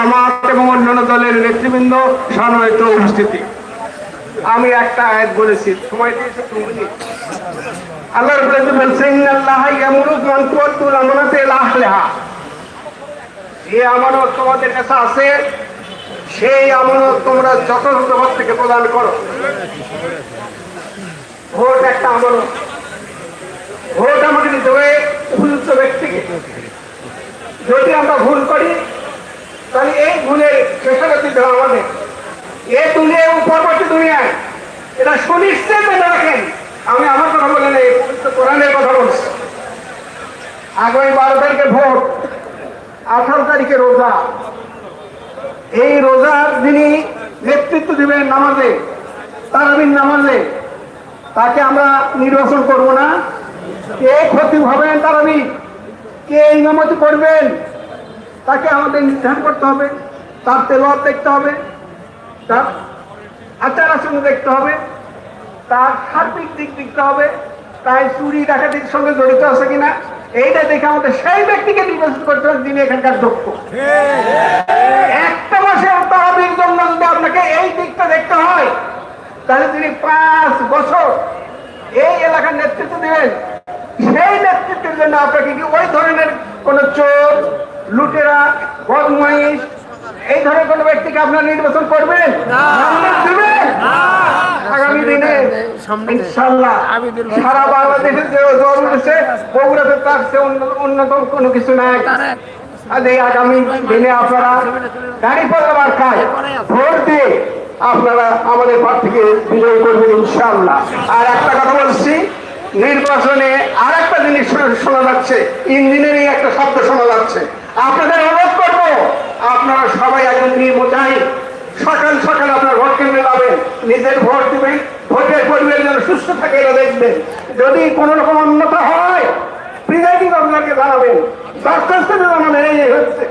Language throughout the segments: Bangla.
জামাত এবং অন্যান্য দলের নেতৃবৃন্দ সম্মানিত উপস্থিতি। আমি একটা আয়াত বলেছি, সময় দিয়েছে আল্লাহ রাব্বুল বলছেন আল্লাহ ইয়ামুরু মান যে আমানত তোমাদের কাছে আছে, সেই আমানত তোমরা যথাযথভাবে থেকে প্রদান করো। ভোট একটা আমানত। ভোট আমাকে দিতে হবে ব্যক্তিকে। যদি আমরা ভুল করি তাহলে এই ভুলের খেসারত দিতে হবে এ দুনিয়া এবং পরবর্তী দুনিয়ায় এটা সুনিশ্চিত মনে রাখেন। আমি আমার কথা বলে নেই পবিত্র কোরআনের কথা বলছি। আগামী বারো তারিখে ভোট আঠারো তারিখে রোজা। এই রোজার যিনি নেতৃত্ব দিবেন নামাজে তারাবিন নামাজে, তাকে আমরা নির্বাচন করব না। কে ক্ষতি হবেন তারাবি? কে ইমামতি করবেন? তাকে আমাদের নির্ধারণ করতে হবে, তার তেলাওয়াত দেখতে হবে, তার আচার আচরণ দেখতে হবে, তার সার্বিক দিক দেখতে হবে, তাই চুরি ডাকাতির সঙ্গে জড়িত আছে কিনা, এইটা দেখে আমাদের সেই ব্যক্তিকে নির্বাচন করতে হবে যিনি এখানকার দক্ষ। একটা মাসে তারাবির জন্য যদি আপনাকে এই দিকটা দেখতে হয়, তাহলে তিনি পাঁচ বছর এই এলাকার নেতৃত্ব দিবেন সেই নেতৃত্বের জন্য আপনাকে কি ওই ধরনের কোন চোর লুটেরা বদমাইশ এই ধরনের কোন ব্যক্তিকে আপনারা নির্বাচন করবেন? আগামী দিনে ইনশাল্লাহ সারা বাংলাদেশের যে জল উঠেছে বগুড়াতে তার উন্নত- কোনো কিছু নাই। এই আগামী দিনে আপনারা গাড়ি পাল্লা খায় ভোট দিয়ে আপনারা আমাদের প্রার্থীকে বিজয়ী করবেন ইনশাল্লাহ আর একটা কথা বলছি নির্বাচনে আর একটা জিনিস শোনা- শোনা যাচ্ছে ইঞ্জিনিয়ারিং একটা শব্দ শোনা যাচ্ছে। আপনাদের অনুরোধ করব, আপনারা সবাই একজন নির্মোচাই সকাল সকাল আপনার ভোট কেন্দ্রে যাবেন, নিজের ভোট দিবেন, ভোটের পরিবেশ যেন সুস্থ থাকে এটা দেখবেন। যদি কোনো রকম অন্যতা হয় প্রিজাইডিং আপনাকে জানাবেন। দরখাস্ত জানাবেন এই হচ্ছে।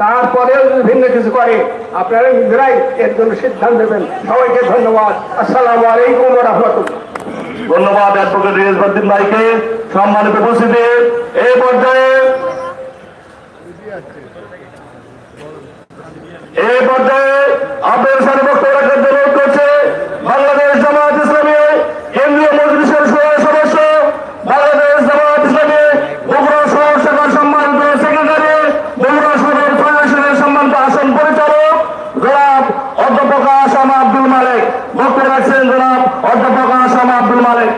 তারপরেও যদি ভিন্ন কিছু করে, আপনারা নিজেরাই এর জন্য সিদ্ধান্ত দেবেন সবাইকে ধন্যবাদ। আসসালামু আলাইকুম রহমতুল্লাহ। ধন্যবাদ অ্যাডভোকেট রিয়াজউদ্দিন ভাইকে। সম্মানিত উপস্থিতি, এই পর্যায়ে এই পর্যায়ে আপনাদের সাথে বক্তব্য রাখার অনুরোধ করছে বাংলাদেশ জামাত ইসলামী কেন্দ্রীয় মজলিসের সহ- সদস্য বাংলাদেশ জামাত ইসলামী বগুড়া শহর শাখার সম্মানিত সেক্রেটারি বগুড়া সদর ফাউন্ডেশনের সম্মানিত আসন পরিচালক জনাব অধ্যাপক আসাম আব্দুল মালিক বক্তব্য রাখছেন জনাব অধ্যাপক আসাম আব্দুল মালিক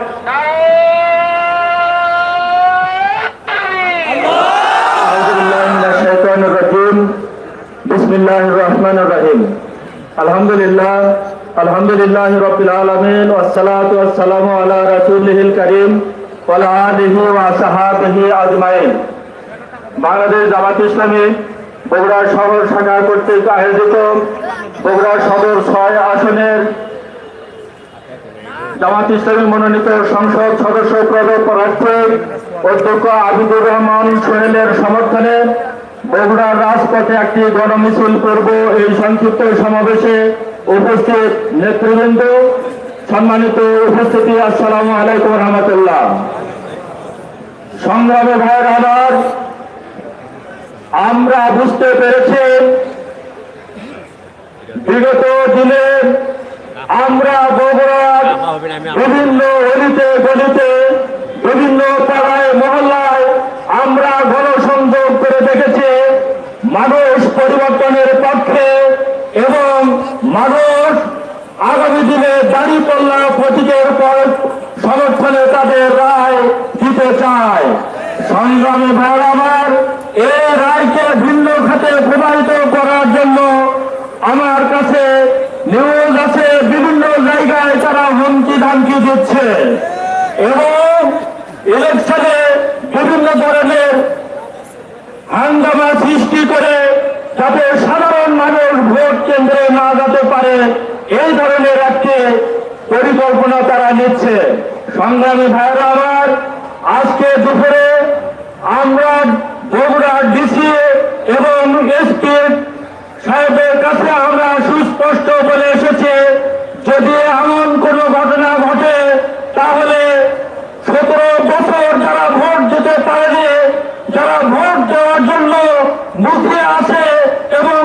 বিসমিল্লাহ রহমান রহিম। জামাত ইসলামী সদর আসনের মনোনীত সংসদ সদস্য পদপ্রার্থী অধ্যক্ষ আবিদুর রহমান সোহেলের সমর্থনে বগুড়ার রাজপথে একটি গণমিছিল করব। এই সংক্ষিপ্ত সমাবেশে উপস্থিত নেতৃবৃন্দ, সম্মানিত উপস্থিতি, আসসালামু আলাইকুম রহমতুল্লাহ। সংগ্রামে ভাইয়ের আমার আমরা বুঝতে পেরেছি বিগত দিনে আমরা বগুড়ার বিভিন্ন অলিতে গলিতে, বিভিন্ন পাড়ায়, মহল্লায় আমরা গণসংযোগ করে দেখেছি। মানুষ পরিবর্তনের পক্ষে এবং মানুষ আগামী দিনে দাড়ি পাল্লা প্রতীকের পর সমর্থনে তাদের রায় দিতে চায়। সংগ্রামী ভাইয়ের আমার এই রায়কে ভিন্ন খাতে প্রবাহিত করার জন্য আমার কাছে নিউজ আছে, বিভিন্ন জায়গায় তারা হুমকি ধামকি দিচ্ছে। এবং ইলেকশনে বিভিন্ন ধরনের হাঙ্গামা সৃষ্টি করে যাতে সাধারণ মানুষ ভোট কেন্দ্রে না যেতে পারে, এই ধরনের একটি পরিকল্পনা তারা নিচ্ছে। সংগ্রামী ভাইরা আমার, আজকে দুপুরে আমরা বগুড়া ডিসি এবং এসপি সাহেবের কাছে আমরা সুস্পষ্ট বলে এসেছি, যদি এমন কোনো ঘটনা ঘটে তাহলে সতেরো বছর যারা ভোট দিতে পারেনি যারা ভোট দেওয়ার জন্য মুখে আসে এবং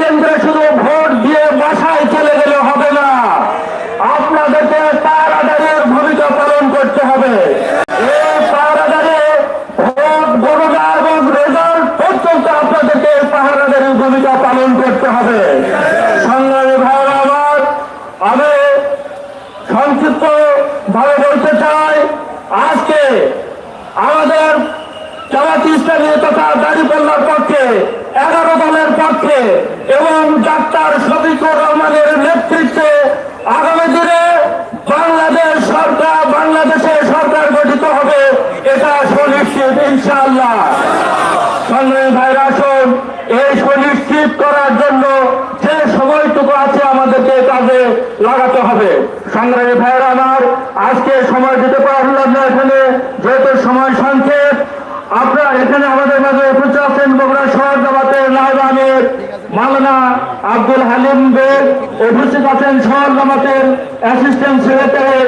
কেন্দ্রে শুধু ভোট দিয়ে বাসায় চলে গেলে হবে না আপনাদেরকে তাড়াতাড়ির ভূমিকা পালন করতে হবে এই পাহারাদারে ভোট গণনা এবং রেজাল্ট পর্যন্ত আপনাদেরকে পাহারাদারের ভূমিকা পালন করতে হবে সংগ্রামী ভাইরা আমার আমি সংক্ষিপ্ত ভাবে বলতে চাই আজকে আমাদের জামাত ইসলামী তথা দাঁড়িপাল্লার পক্ষে, এগারো দলের পক্ষে এবং ডাক্তার শফিকুর রহমানের নেতৃত্বে আগামী দিনে বাংলাদেশ সরকার, বাংলাদেশে সরকার গঠিত হবে, এটা সুনিশ্চিত ইনশাআল্লাহ। সংগ্রামী ভাইরা আসুন, এই সুনিশ্চিত করার জন্য যে সময়টুকু আছে আমাদেরকে কাজে লাগাতে হবে। সংগ্রামী ভাইরা আমার আজকে সময় দিতে পারলাম না এখানে যেহেতু সময় সংক্ষেপ আপনারা এখানে আমাদের মাঝে উপস্থিত আছেন বগুড়া শহর জামাতের নায়ব আমির মালানা আব্দুল হালিম বেগ। উপস্থিত আছেন শহর জামাতের অ্যাসিস্ট্যান্ট সেক্রেটারি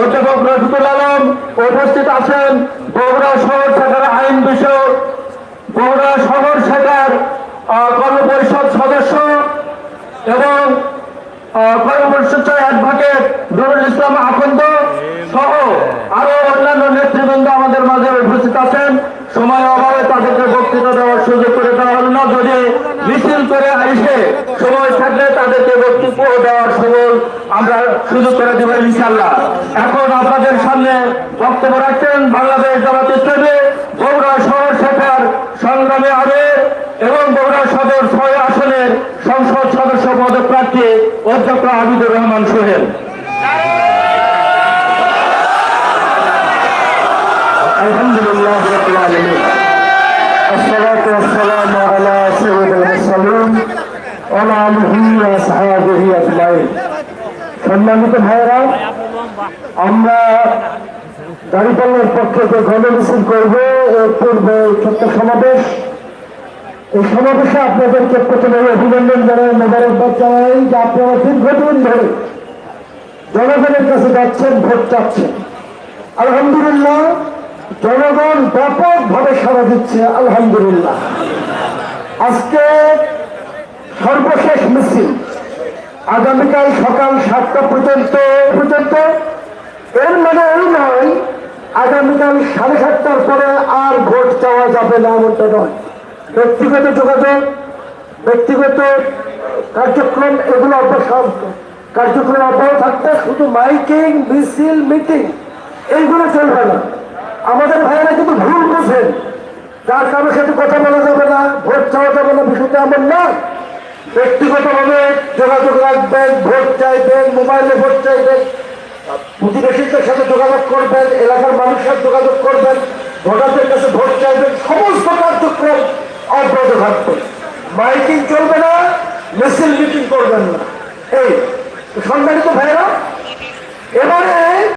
অধ্যাপক রফিকুল আলম। উপস্থিত আছেন বগুড়া শহর শাখার আইন বিষয়ক, বগুড়া শহর শাখার কর্মপরিষদ সদস্য এবং কর্মপরিষদ অ্যাডভোকেট নুরুল ইসলাম আকন্দ সহ আরও অন্যান্য নেতৃবৃন্দ আমাদের মাঝে উপস্থিত আছেন। সময় তাদেরকে বক্তৃতা দেওয়ার সুযোগ করে দেওয়া হলো না। যদি মিছিল করে এসে সময় থাকলে তাদেরকে বক্তব্য দেওয়ার সুযোগ আমরা সুযোগ করে দেবো ইনশাল্লাহ এখন আপনাদের সামনে বক্তব্য রাখছেন বাংলাদেশ জামাত ইসলামী, বগুড়া শহর শাখার সংগ্রামী আবেগ এবং বগুড়া সদর ছয় আসনের সংসদ সদস্য পদপ্রার্থী অধ্যক্ষ হাবিদুর রহমান সোহেল। সম্মানিত ভাইরা আমরা দাঁড়িপাল্লার পক্ষে যে গণমিছিল করব এর পূর্বে ছোট্ট সমাবেশ। এই সমাবেশে আপনাদেরকে প্রথমে অভিনন্দন জানাই, মোবারকবাদ জানাই যে আপনারা দীর্ঘদিন ধরে জনগণের কাছে যাচ্ছেন, ভোট চাচ্ছেন। আলহামদুলিল্লাহ, জনগণ ব্যাপকভাবে সাড়া দিচ্ছে, আলহামদুলিল্লাহ। আজকে সর্বশেষ মিছিল আগামীকাল সকাল সাতটা পর্যন্ত পর্যন্ত। এর মানে এই নয়, আগামীকাল সাড়ে সাতটার পরে আর ভোট চাওয়া যাবে না এমনটা নয়। ব্যক্তিগত যোগাযোগ, ব্যক্তিগত কার্যক্রম এগুলো অপসার কার্যক্রম অব্যাহত থাকতে শুধু মাইকিং, মিছিল, মিটিং, এইগুলো চলবে না। আমাদের ভাইয়েরা কিন্তু ভুল বোঝেন। যার কারোর সাথে কথা বলা যাবে না, ভোট চাওয়া যাবে না, বিষয়টা এমন নয়। ব্যক্তিগতভাবে যোগাযোগ রাখবেন, ভোট চাইবেন, মোবাইলে ভোট চাইবেন, প্রতিবেশীদের সাথে যোগাযোগ করবেন, এলাকার মানুষের যোগাযোগ করবেন, ভোটারদের কাছে ভোট চাইবেন, সমস্ত কার্যক্রম অব্যাহত থাকবে। মাইকিং চলবে না, মিছিল মিটিং করবেন না। এই, সম্মানিত ভাইরা এবারে